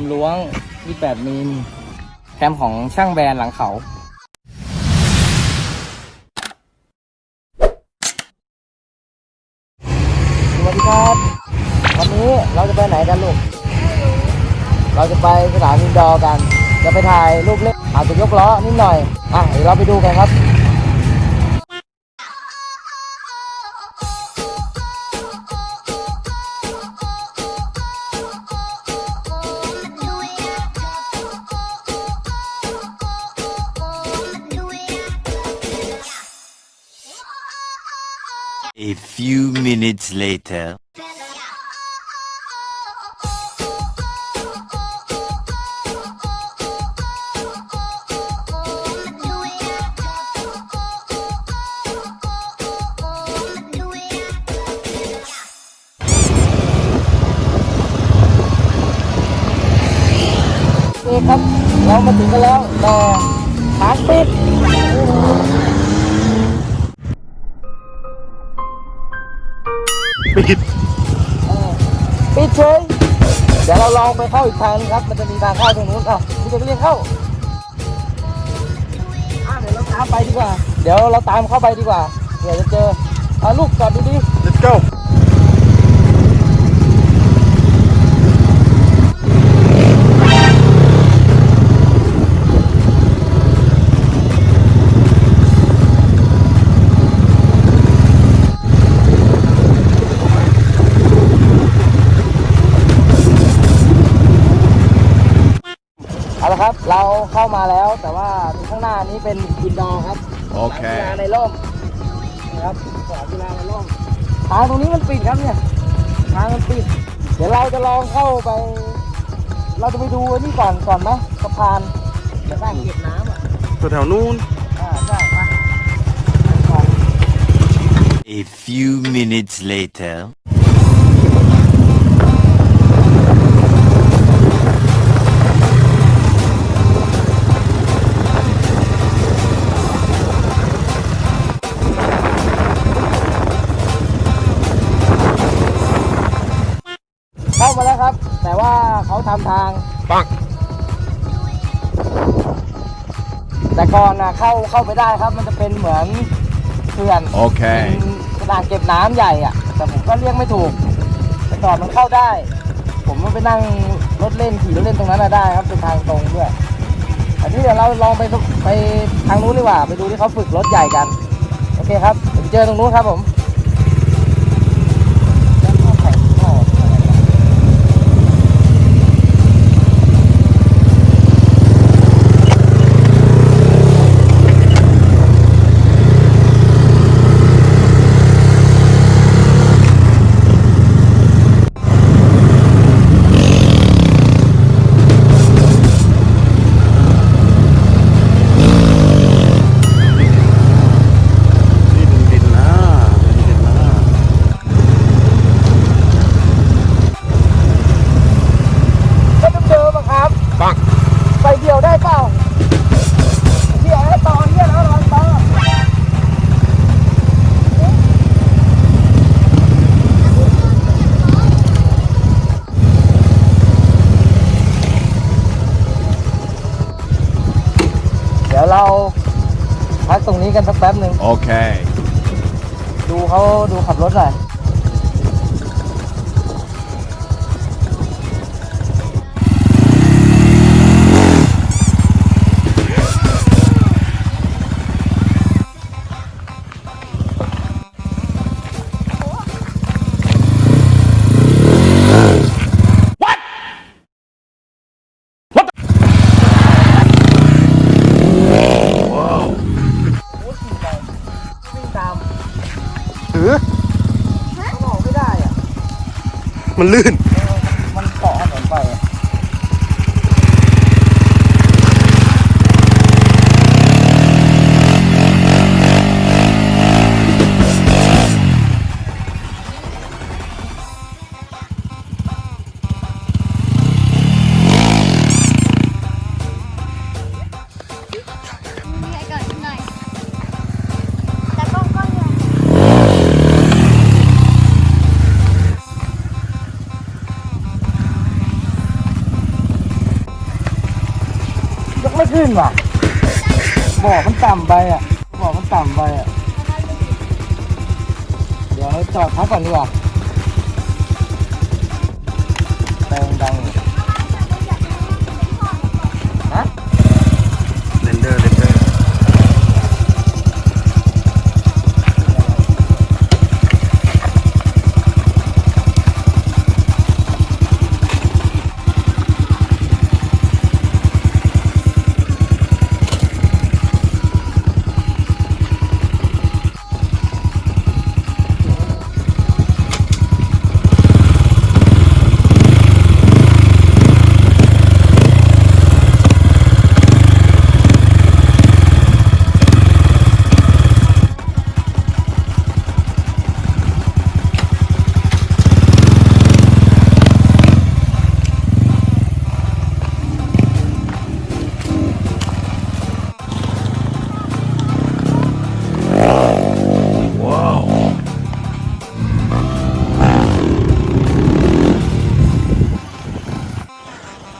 มล้วง 28 มิลแคมของช่างแบรนด์หลังเขา สวัสดีครับ วันนี้เราจะไปไหนกันลูก เราจะไปสนามอินดอร์กัน จะไปถ่ายรูปเล่นอาจจะยกล้อนิดหน่อย อะเดี๋ยวเราไปดูกันครับ few minutes later. โอเคครับเรามาถึงกันแล้วแต่ทางปิด ปิดเออปิดเฉยเดี๋ยวเราลองไปเข้าอีกทางนึงครับ มันจะมีทางเข้าตรงนู้นอะคุณจะไปเรียนเข้าอะเดี๋ยวเราตามไปดีกว่า เดี๋ยวเราตามเข้าไปดีกว่าเดี๋ยวจะเจอเอาลูกจอดดี let's go เราเข้ามาแล้ว แต่ว่าข้างหน้านี้เป็นอินดอร์ครับโอเคสนามกีฬาในร่มนะครับสนามกีฬาในร่มทางตรงนี้มันปิดครับเนี่ยทางมันปิด เดี๋ยวเราจะลองเข้าไป เราจะไปดูอันนี่ก่อนก่อนไหมสะพานจะสร้างเก็บน้ำอะตัวแถวนู้น อ่าใช่ไปไปก่อน A few minutes later. าทำทางปักแต่ก่อนนะเข้าเข้าไปได้ครับ มันจะเป็นเหมือนเขื่อนโอเคเป็นกระดานเก็บน้ำใหญ่อะแต่ผมก็เรียกไม่ถูก แต่ก่อนมันเข้าได้ ผมมันไปนั่งรถเล่นขี่รถเล่นตรงนั้นนะได้ครับเป็นทางตรงด้วยอันนี้เดี๋ยวเราลองไปไปทางนู้นดีกว่า ไปดูที่เขาฝึกรถใหญ่กัน โอเคครับเดี๋ยวไปเจอตรงนู้นครับผม กตรงนี้กันสักแป๊บหนึ่งโอเค ดูเขาดูขับรถหน่อย มันลื่น บอกมันต่ำไปอะบอกมันต่ำไปอะ เดี๋ยวจอดพักก่อนดีกว่า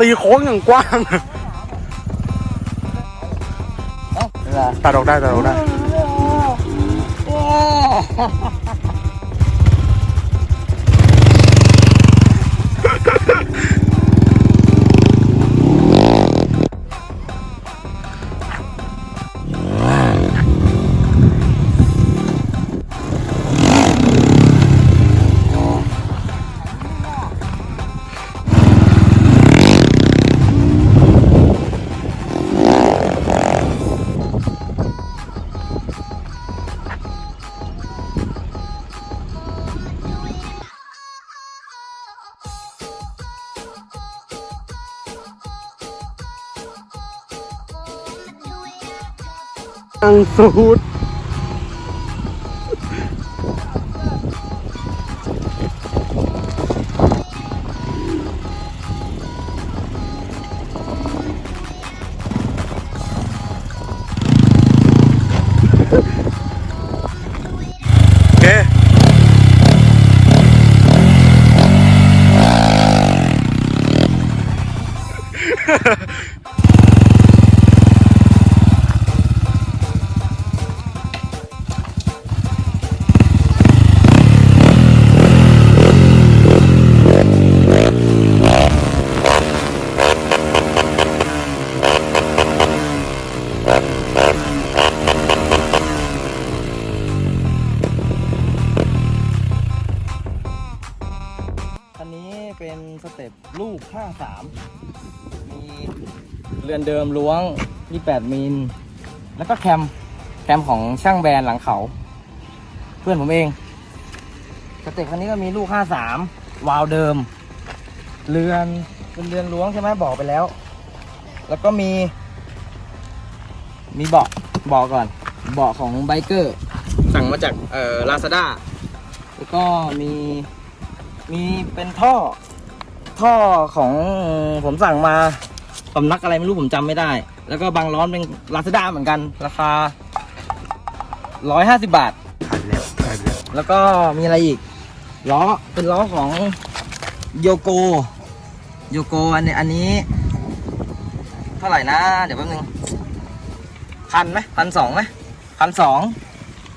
ตีโค้งอย่างกว้างเอ้าเวลาตัดออกได้ตัดออกได้ อังสูดโลูก53มีเรือนเดิมล้วง28มิลแล้วก็แคม แคมของช่างแบรนด์หลังเขา เพื่อนผมเองสเต็ปคันนี้ก็มีลูก 53 วาล์วเดิม เรือนเป็นเรือนล้วงใช่ไหมบอกไปแล้ว แล้วก็มี มีเบาะเบาะก่อนเบาะของไบเกอร์ สั่งมาจากเอ่อลาซาด้าแล้วก็มีมีเป็นท่อ ท่อของผมสั่งมาสำนักอะไรไม่รู้ผมจำไม่ได้ แล้วก็บางร้อนเป็นลาซาด้าเหมือนกัน ราคา 150 บาทถ่ายไปแล้วแล้วแล้วก็มีอะไรอีก ล้อเป็นล้อของโยโก โยโกอันนี้อันนี้ เท่าไหร่นะ เดี๋ยวแป๊บนึงพันไหมพันสองไหมพันสอง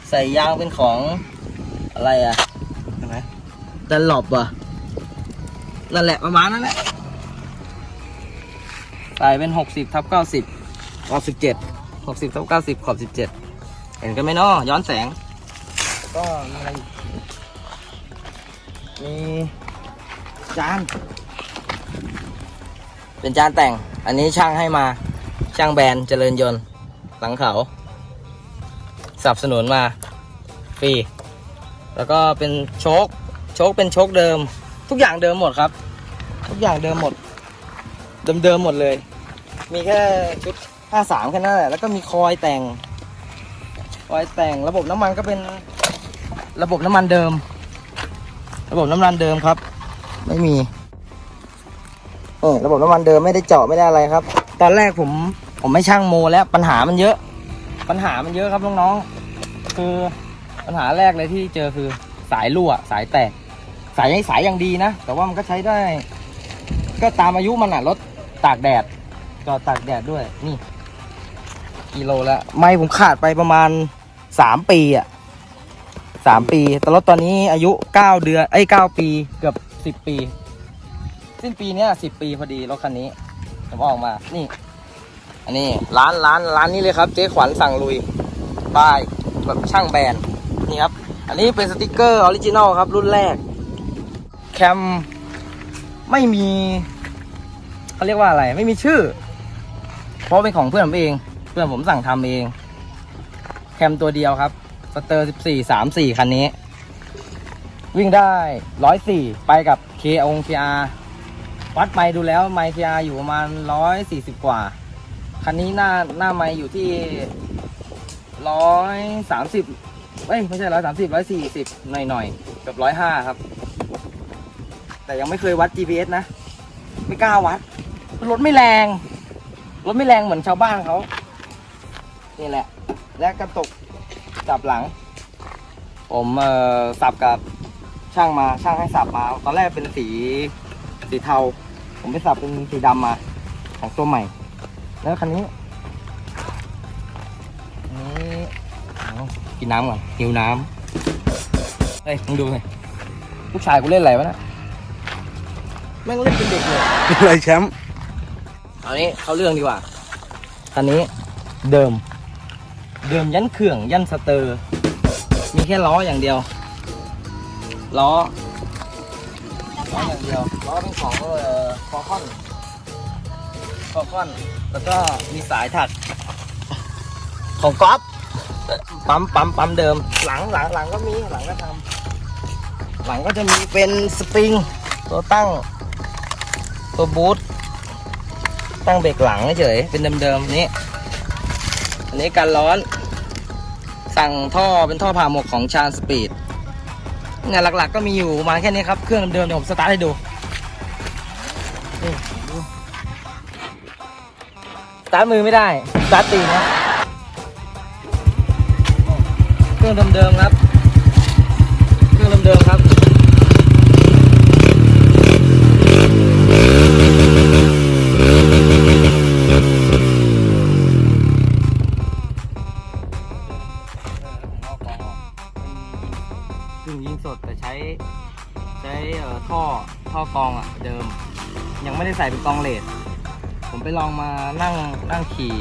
ใส่ยางเป็นของอะไรอะใช่ไหมดันหลบอะ นั่นแหละประมาณนั้นแหละใส่เป็นหกสิบทับเก้าสิบขอบสิบเจ็ดหกสิบทับเก้าสิบขอบสิบเจ็ดเห็นกันไหมเนาะย้อนแสง ก็มีอะไรอีกมีจาน เป็นจานแต่ง อันนี้ช่างให้มา ช่างแบรนด์เจริญยนต์ หลังเขาสนับสนุนมา ฟรี แล้วก็เป็นโชค โชคเป็นโชคเดิม ทุกอย่างเดิมหมดครับ อย่างเดิมหมดเดิมเดิมๆหมดเลย มีแค่ชุด 53 แค่นั้นแหละ แล้วก็มีคอยแต่ง คอยแต่งระบบน้ำมันก็เป็นระบบน้ำมันเดิม ระบบน้ำมันเดิมครับ ไม่มีเออระบบน้ำมันเดิมไม่ได้เจาะไม่ได้อะไรครับ ตอนแรกผมผมไม่ช่างโมแล้วปัญหามันเยอะ ปัญหามันเยอะครับน้องๆคือปัญหาแรกเลยที่เจอคือสายรั่วสายแตก สายยังสายยังดีนะ แต่ว่ามันก็ใช้ได้ ก็ตามอายุมันอะรถตากแดดจอตากแดดด้วยนี่ กิโลแล้วไม่ผมขาดไปประมาณสามปีอะสามปี แต่รถตอนนี้อายุเก้าเดือนไอ้เก้าปีเกือบสิบปี สิ้นปีเนี้ยสิบปีพอดีรถคันนี้ผมออกมา นี่ อันนี้ร้านร้านร้านนี้เลยครับ เจ๊ขวัญสั่งลุยบายแบบช่างแบรนด์นี่ครับ อันนี้เป็นสติกเกอร์ออริจินอลครับ รุ่นแรก แคม ไม่มีเขาเรียกว่าอะไร ไม่มีชื่อ เพราะเป็นของเพื่อนผมเอง เพื่อนผมสั่งทำเอง แคมตัวเดียวครับสเตอร์14 34คันนี้ วิ่งได้104ไปกับ K อง KR วัดไปดูแล้วไมค์ KR อยู่ประมาณ140กว่า คันนี้หน้าหน้าไมค์อยู่ที่130เอ้ย ไม่ใช่130 140หน่อยหน่อยๆเกับ105ครับ แต่ยังไม่เคยวัด GPS นะ ไม่กล้าวัด รถไม่แรง รถไม่แรงเหมือนชาวบ้านเขา นี่แหละ และกระตุกจับหลัง ผมเอ่อสับกับช่างมา ช่างให้สับมา ตอนแรกเป็นสีสีเทา ผมไปสับเป็นสีดำมา ของตัวใหม่ แล้วคันนี้นนี้เอากินน้ำก่อนหิวน้ำเฮ้ยมึงดูหน่อยลูกชายกูเล่นอะไรวะนะ แม่งเล่นเป็นเด็กเลยอะไรแชมป์เอานี้เขาเรื่องดีกว่าคันนี้เดิม เดิมยันเขื่องยันสเตอร์ มีแค่ล้ออย่างเดียว ล้อล้ออย่างเดียวล้อเป็นของเอ่อฟอร์คอนฟอร์คอน แล้วก็มีสายถัก ของก๊อฟปั๊มปั๊มปั๊มเดิม หลังหลังหลังก็มีหลังก็ทำหลังก็จะมีเป็นสปริง ตัวตั้ง ตัวบูทตั้งเบรกหลังเฉยเป็นเดิมๆนี้อันนี้การร้อน สั่งท่อเป็นท่อผ่าหมกของชาญสปีดงานหลักๆก็มีอยู่มาแค่นี้ครับ เครื่องเดิมเดี๋ยวผมสตาร์ทให้ดูสตาร์ทมือไม่ได้สตาร์ทตีนนะเครื่องเดิมๆครับ ส่เป็นกองเลดผมไปลองมานั่งนั่งขี่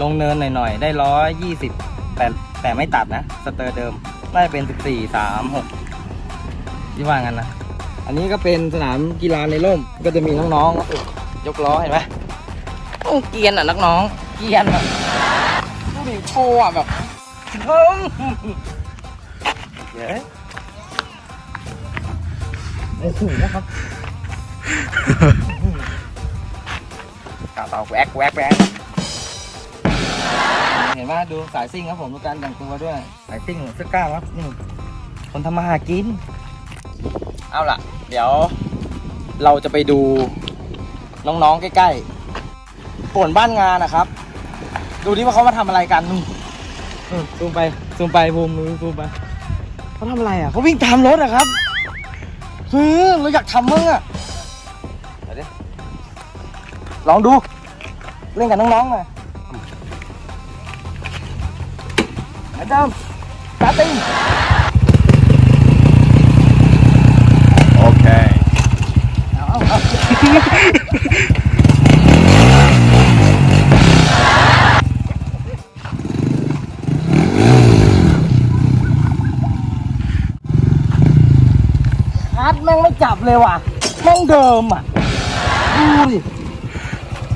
ลงเนินหน่อยๆ ได้ร้อยยี่สิบแต่แต่ไม่ตัดนะ สเตอร์เดิมน่าจะเป็นสิบสี่สามหกที่ว่างั้นนะ อันนี้ก็เป็นสนามกีฬาในร่มก็จะมีน้องๆยกล้อเห็นไหมโอ้เกียนอะนักน้อง เกียนอะดูดิโชว์อะแบบเฮ้ยโอ้โหนะครับ กาเตาแวกแวกแวกเห็นไหมดูสายซิ่งครับผมดูการแต่งตัวด้วย สายซิ่งเสื้อกล้ามครับนี่คนทำมาหากิน เอาล่ะ เดี๋ยว เราจะไปดูน้องๆใกล้ๆป่วนบ้านงานนะครับ ดูดิว่าเขามาทำอะไรกันนู่นนู่นซูมไปซูมไปบูมมือซูมไปเขาทำอะไรอะเขาวิ่งตามรถอะครับเฮ้ยเราอยากทำมั้งอะไปดิ ลองดู เล่นกับน้องๆหน่อยเหมือนเดิมสตาร์ติ้ง Okay. เอาเอาเอาคัดแม่งไม่จับเลยว่ะแม่งเดิมอะ ดูดิ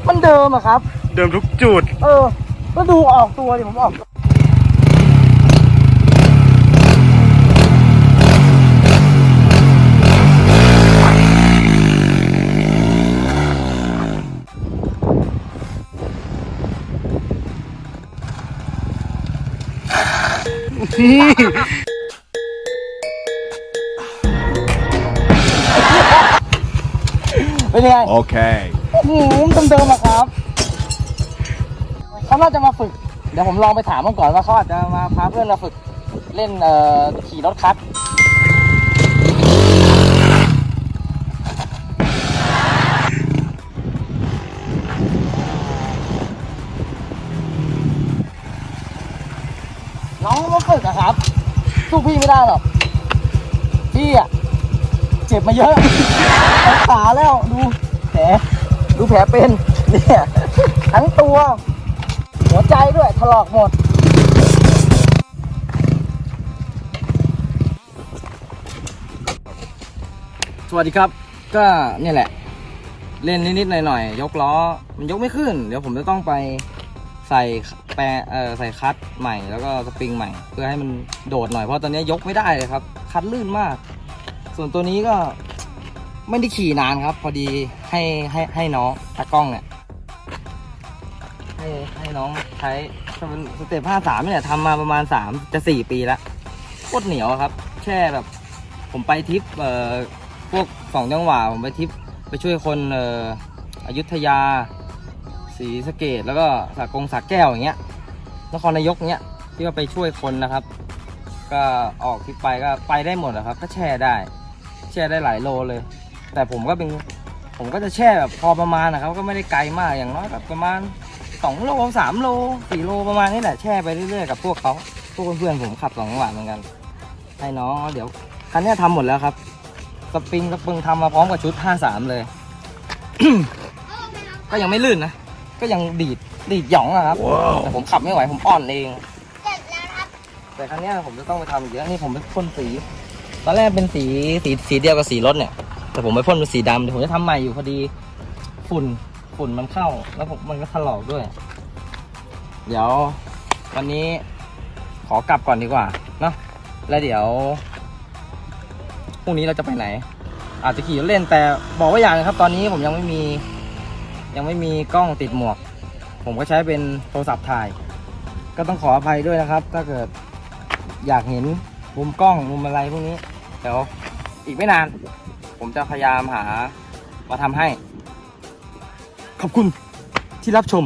มันเดิมอะครับ เดิมทุกจุด เออ ก็ดูออกตัวดิผมออก เป็นยังไง Okay. อืมเดิมๆอะครับเขาน่าจะมาฝึก เดี๋ยวผมลองไปถามมันก่อนว่าเขาอาจจะมาพาเพื่อนมาฝึกเล่นเอ่อขี่รถคัทน้องมาฝึกอะครับสู้พี่ไม่ได้หรอกพี่อะเจ็บมาเยอะ ขาแล้วดูแผล ดูแผลเป็นเนี่ยทั้งตัว หัวใจด้วยถลอกหมด สวัสดีครับ ก็เนี่ยแหละ เล่นนิดๆหน่อยๆยกล้อ มันยกไม่ขึ้น เดี๋ยวผมจะต้องไปใส่แปรเอ่อใส่คัดใหม่แล้วก็สปริงใหม่ เพื่อให้มันโดดหน่อยเพราะตอนนี้ยกไม่ได้เลยครับ คัดลื่นมาก ส่วนตัวนี้ก็ ไม่ได้ขี่นานครับ พอดีให้ให้ให้น้องตากล้องเนี่ยให้ให้น้องใช้สเตปห้าสามเนี่ยทำมาประมาณสามจะสี่ปีแล้วโคตรเหนียวครับ แช่แบบ ผมไปทริปเอ่อพวกสองจังหวะผมไปทริปไปช่วยคนเอ่ออยุธยาศรีสะเกดแล้วก็สากงสาแก้วอย่างเงี้ยนครนายกเงี้ยที่ว่าไปช่วยคนนะครับ ก็ออกทริปไปก็ไปได้หมดอะครับ ก็แช่ได้ แช่ได้หลายโลเลย แต่ผมก็เป็นผมก็จะแช่แบบพอประมาณนะครับ ก็ไม่ได้ไกลมากอย่างน้อยก็ประมาณสองโลสามโลสี่โลประมาณนี้แหละแช่ไปเรื่อยๆกับพวกเขาพวกเพื่อนๆผมขับสองจังหวะเหมือนกันให้น้องเดี๋ยวคันเนี้ยทำหมดแล้วครับสปริงสปริงทำมาพร้อมกับชุด 53 เลย ก็ยังไม่ลื่นนะ ก็ยังดีดดีดหย่องอะครับ แต่ผมขับไม่ไหวผมอ่อนเองแต่คันเนี้ยผมจะต้องไปทำอีกเยอะนี่ผมไปพ่นสี ตอนแรกเป็นสีสีสีเดียวกับสีรถเนี่ย แต่ผมไปพ่นเป็นสีดำเดี๋ยวผมจะทำใหม่อยู่พอดีฝุ่นฝุ่นมันเข้า แล้วผมมันก็ถลอกด้วย เดี๋ยววันนี้ขอกลับก่อนดีกว่าเนาะแล้วเดี๋ยวพรุ่งนี้เราจะไปไหน อาจจะขี่รถเล่นแต่บอกไว่าอย่างนะครับ ตอนนี้ผมยังไม่มี ยังไม่มีกล้องติดหมวก ผมก็ใช้เป็นโทรศัพท์ถ่าย ก็ต้องขออภัยด้วยนะครับ ถ้าเกิดอยากเห็นมุมกล้องมุมอะไรพวกนี้เดี๋ยวอีกไม่นาน ผมจะพยายามหามาทำให้ ขอบคุณที่รับชม